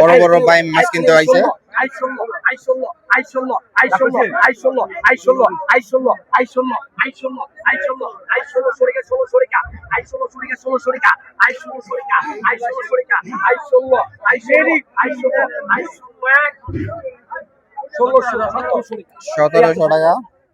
বড় বড় বাইম মাছ কিনতে পাইছে সতেরোশো টাকা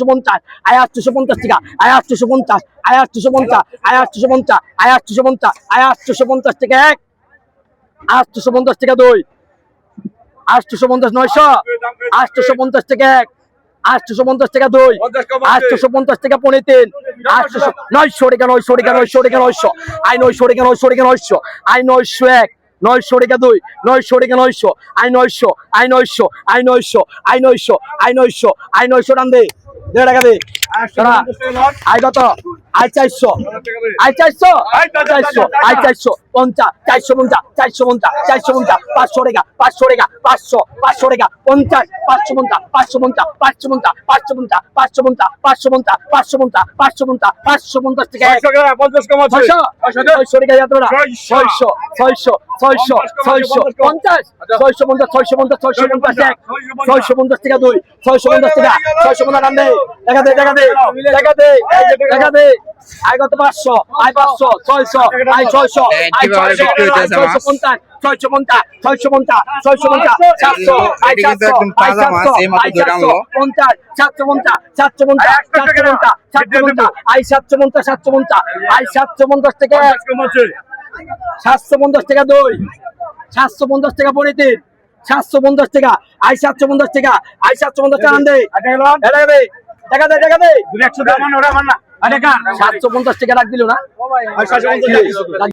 পঞ্চাশ পঞ্চাশ টাকা পঞ্চাশ পঞ্চাশ পঞ্চাশ এক পঞ্চাশ দুই পঞ্চাশ নয়শো আয়াস পঞ্চাশ এক পঞ্চাশ দুই পঞ্চাশ নয়শো টাকা নয়শো টাকা নয়শো টাকা নয়শো আই নয়শো টাকা নয়শো টাকা নয়শো আই নয়শো এক নয়শো রেখা দুই, নয়শো রেখা নয়শো, আই নয়শো আই নয়শো আই নয়শো আই নয়শো আই নয়শো আই নয়শো টান দে টাকা দে। আই কত? আই চারশো আই চারশো আই চারশো আই চারশো পঞ্চাশ চারশো পঞ্চাশ চারশো পঞ্চাশ চারশো পঞ্চাশ পাঁচশো টাকা পাঁচশো টাকা পাঁচশো পাঁচশো টাকা পঞ্চাশ পাঁচশো পঞ্চাশ পাঁচশো পঞ্চাশ পাঁচশো পঞ্চাশ পাঁচশো পঞ্চাশ পাঁচশো পঞ্চাশ পাঁচশো পঞ্চাশ পাঁচশো পঞ্চাশ পাঁচশো পঞ্চাশ পাঁচশো পঞ্চাশ টাকা। ছয়শো ছয়শো ছয়শো টাকা ছয়শো। ছয়শো ছয়শো ছয়শো ছয়শো পঞ্চাশ ছয়শো পঞ্চাশ ছয়শো পঞ্চাশ ছয়শো পঞ্চাশ এক ছয়শো পঞ্চাশ টাকা দুই ছয়শো পঞ্চাশ টাকা ছয়শো পঞ্চাশ টান দে টাকা দে টাকা দে টাকা দে টাকা দে আয় কত পাঁচশো আয় পাঁচশো ছয়শো আয় ছয়শো আয় ছয়শো ছয়শো? পঞ্চাশ ছয়শো পঞ্চাশ ছয়শো পঞ্চাশ ছয়শো পঞ্চাশ সাতশো আয় আয় আয়। পঞ্চাশ সাতশো পঞ্চাশ সাতশো পঞ্চাশ সাতশো টাকা। পঞ্চাশ সাতশো পঞ্চাশ আয় সাতশো পঞ্চাশ সাতশো পঞ্চাশ আয় সাতশো পঞ্চাশ থেকে সাতশো পঞ্চাশ টাকা দুই সাতশো পঞ্চাশ টাকা পরে তিন সাতশো পঞ্চাশ টাকা আই সাতশো পঞ্চাশ টাকা আই সাতশো পঞ্চাশ টাকা আন দে আটা গেলাম টাকা দে টাকা দে টাকা দে দুটো একশো টাকা ওরা না। 750 টাকা রাখ দিল না?